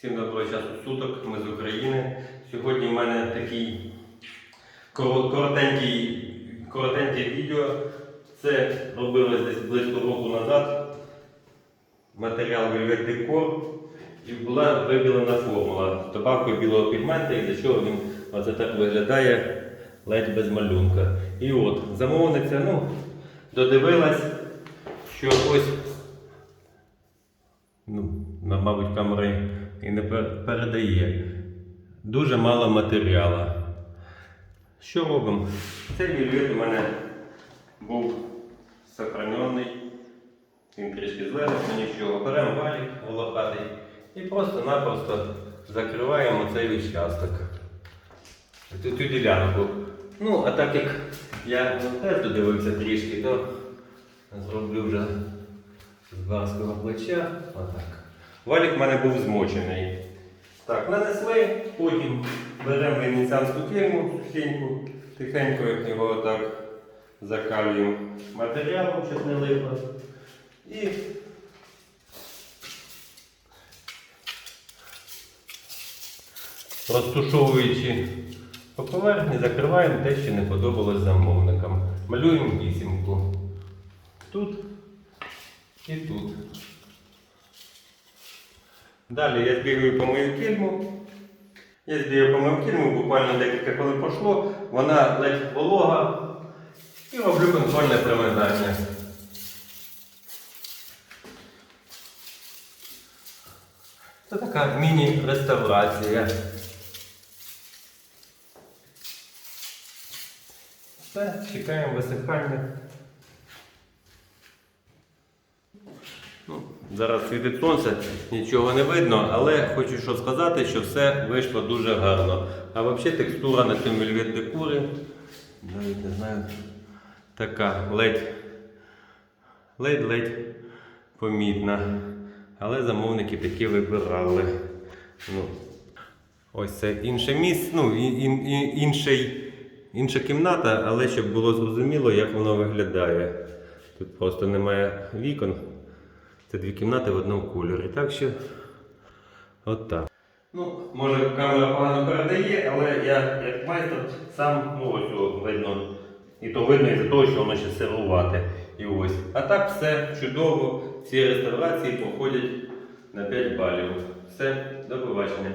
Всім доброго часу суток, ми з України. Сьогодні в мене такий коротеньке відео. Це робилось десь близько року назад. Матеріал Velvet Decor і була вибілена формула з добавкою білого пігмента, і для чого він оце так виглядає ледь без малюнка. І от замовниця ну, додивилась, що ось ну, мабуть, камера і не передає. Дуже мало матеріалу. Що робимо? Цей вільвет у мене був сохранений. Він трішки ну нічого. Беремо валік волохатий і просто-напросто закриваємо цей участок. Цю, ділянку. Ну, а так як я теж додивився трішки, то зроблю вже з барського плеча. Отак. Валік в мене був змочений. Так, нанесли, потім беремо венеціанську кельму сухеньку, тихенько його отак закалюємо матеріалом, щоб не липло. І розтушовуючи по поверхні, закриваємо те, що не подобалось замовникам. Малюємо вісімку. Тут і тут. Далі я збігаю помию кільму. Я збігаю помив кільму, буквально декілька хвилин пройшло, вона ледь волога і роблю контрольне примерзання. Це така міні-реставрація. Все, чекаємо висихання. Ну, зараз світить сонце, нічого не видно, але хочу що сказати, що все вийшло дуже гарно. А взагалі текстура на цьому вельвет декурі, навіть не знаю, така ледь, ледь-ледь помітна. Але замовники такі вибирали. Ну, ось це інше місце, ну, і, і, і, інший, інша кімната, але щоб було зрозуміло, як воно виглядає. Тут просто немає вікон. Це дві кімнати в одному кольорі. Так що от так. Ну, може камера погано передає, але я як майстер сам ну, ось видно. І то видно із-за того, що воно ще сирувати. І ось. А так все чудово. Всі реставрації проходять на 5 балів. Все, до побачення.